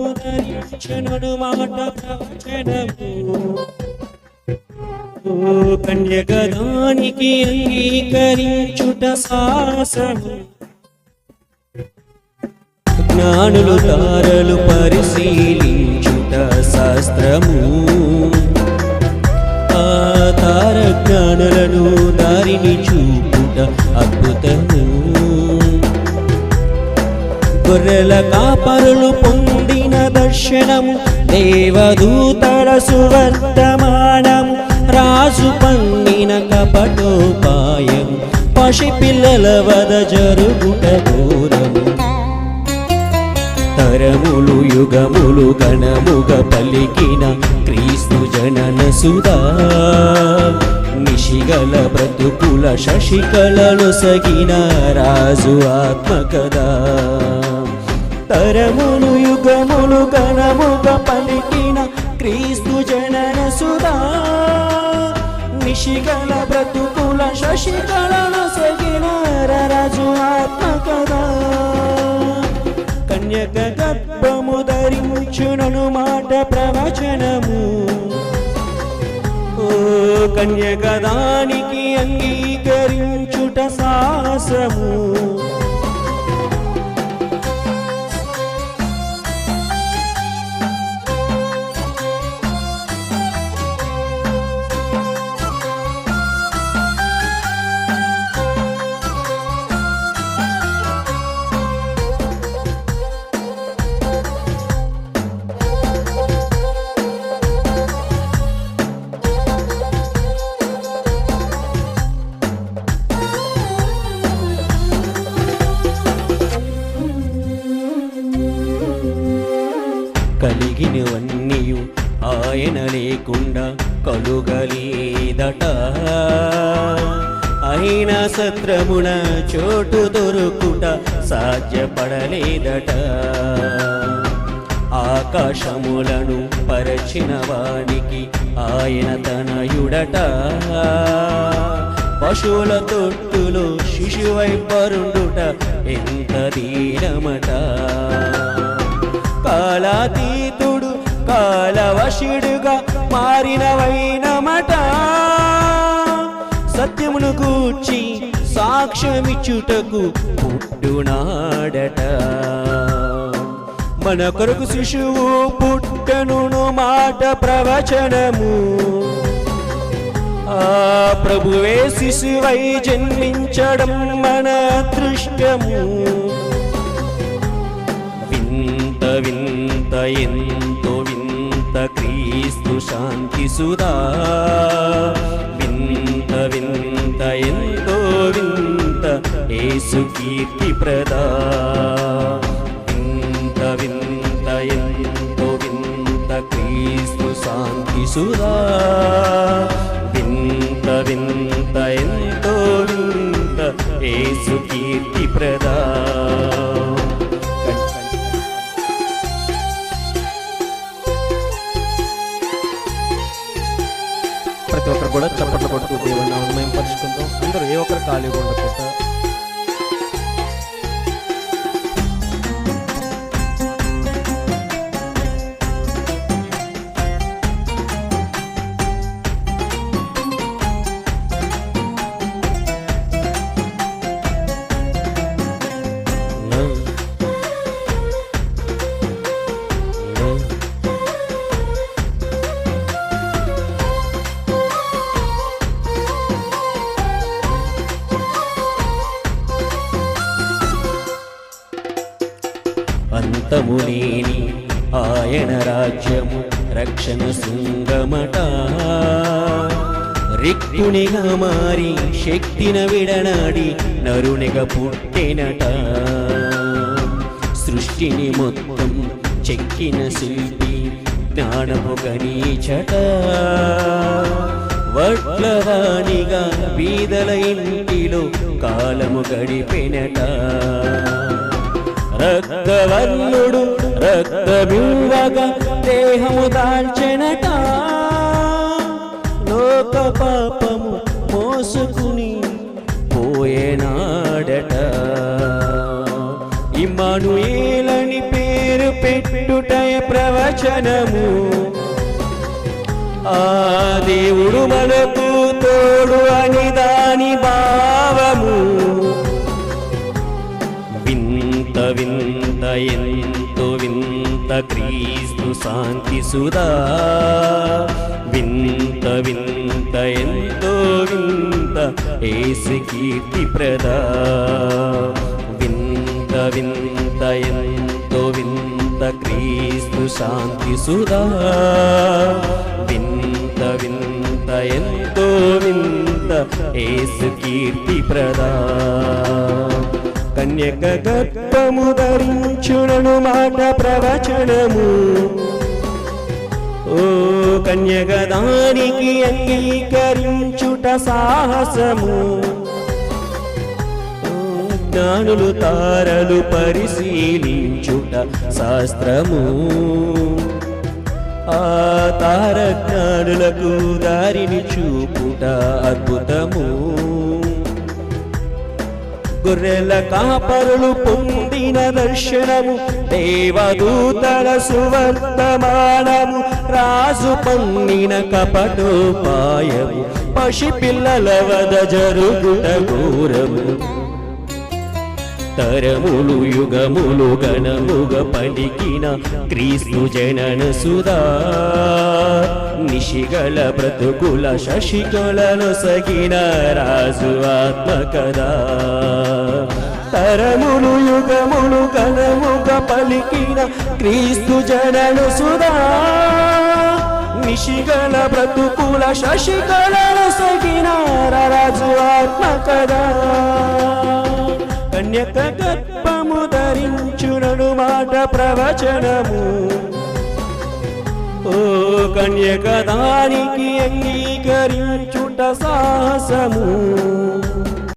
గర్భము మాట ప్రవచనము. ఓ కన్యగదానికి అంగీకరించుట సాహసము జ్ఞానులు దారలు పరిశీలించుట శాస్త్రము. ఆ తార జ్ఞానులను దారిని చూపుట అద్భుతము. గొర్రెల కాపరులు పొందిన దర్శనము దేవదూతల సువర్తమానము రాజు పండిన కపటోపాయం పసిపిల్లల వద జరుగుట దూరము తరములు యుగములు గణముగ పలికిన క్రీస్తు జనన సుధా నిషిగల బ్రతుకుల శశికళను సగిన రాజు ఆత్మ కదా తరములు యుగములు గణముగ పలికిన క్రీస్తు జనన సుధా. నిశిగల బ్రతుకుల శశికళను సగిన రాజు ఆత్మకదా కన్యక గర్భము ధరించునను మాట ప్రవచనము. ఓ కన్యక దానికి అంగీకరించుట సాహసము. ఆయన లేకుండా కలుగలేదట. అయినా సత్రమున చోటు దొరుకుట సాధ్యపడలేదట. ఆకాశములను పరచిన వానికి ఆయన తనయుడట. పశువుల తొట్టులో శిశువై పరుండుట ఎంత దీనమట. కాలాతీ కాలవశుడుగా మారినవైనమట. సత్యమును గూర్చి సాక్ష్యమిచ్చుటకు పుట్టునాడట. మన కొరకు శిశువు పుట్టను మాట ప్రవచనము. ఆ ప్రభువే శిశువై జన్మించడం మన అదృష్టము. వింత వింత ఎంతో క్రీస్తు శాంతి సుధా. వింత వింత ఎంతో వింత ఏసు కీర్తి ప్రదా. వింత వింత ఎంతో వింత క్రీస్తు శాంతి సుధా. వింత వింత ఎంతో వింత ఏసు కీర్తి ప్రతి ఒక్కరు కూడా చప్పట్లు కొడుతూ దేవుని నామం మేము పరుచుకుంటాం అందరూ ఏ ఒక్కరు ఖాళీగా ఉండకుండా అంతము లేని ఆయన రాజ్యము రక్షణ శృంగమట రిక్తునిగా మారి శక్తిన విడనాడి నరునిగా పుట్టినట. సృష్టిని మొత్తం చెక్కిన శిల్పి జ్ఞానము గణీచట వడ్లవాణిగా బీదల ఇంటిలో కాలము గడిపెనట. రక్తవర్ణుడు రక్తమివ్వగా దేహము దాల్చెనట లోక పాపము మోసుకుని పోయేనాడట ఇమ్మానుయేలని పేరు పెట్టుటయ ప్రవచనము. ఆ దేవుడు మనకు ఎంతో వింత క్రీస్తు శాంతి సుధా. వింత వింత ఎంతో వింత ఏసు కీర్తి ప్రదా. వింత వింత ఎంతో వింత క్రీస్తు శాంతి సుధా. వింత వింత ఎంతో వింత ఏసు కీర్తి ప్రదా. కన్యక గర్భము మాట ప్రవచనము. ఓ కన్యగదానికి అంగీకరించుట సాహసము. జ్ఞానులు తారలు పరిశీలించుట శాస్త్రము. ఆ తార జ్ఞానులకు దారిని చూపుట అద్భుతము. గొర్రెల కాపరులు పొందిన దర్శనము దేవదూతల సువర్తమానము రాజు పొందిన కపటోపాయము పసిపిల్లల వద జరుగుట ఘోరము. తరములు యుగములు గణముగ పలికిన క్రీస్తు జనన సుధా. నిషిగల బ్రతుకుల శశికలను సగిన రాజు ఆత్మ కదా. తరములు యుగములు గణముగ పలికిన క్రీస్తు జనను సుధా. నిషిగల బ్రతుకుల శశికలను సగిన రాజు ఆత్మ కదా. కన్యక గర్భము ధరించునను మాట ప్రవచనము. ఓ కన్యక దానికి అంగీకరించుట సాహసము.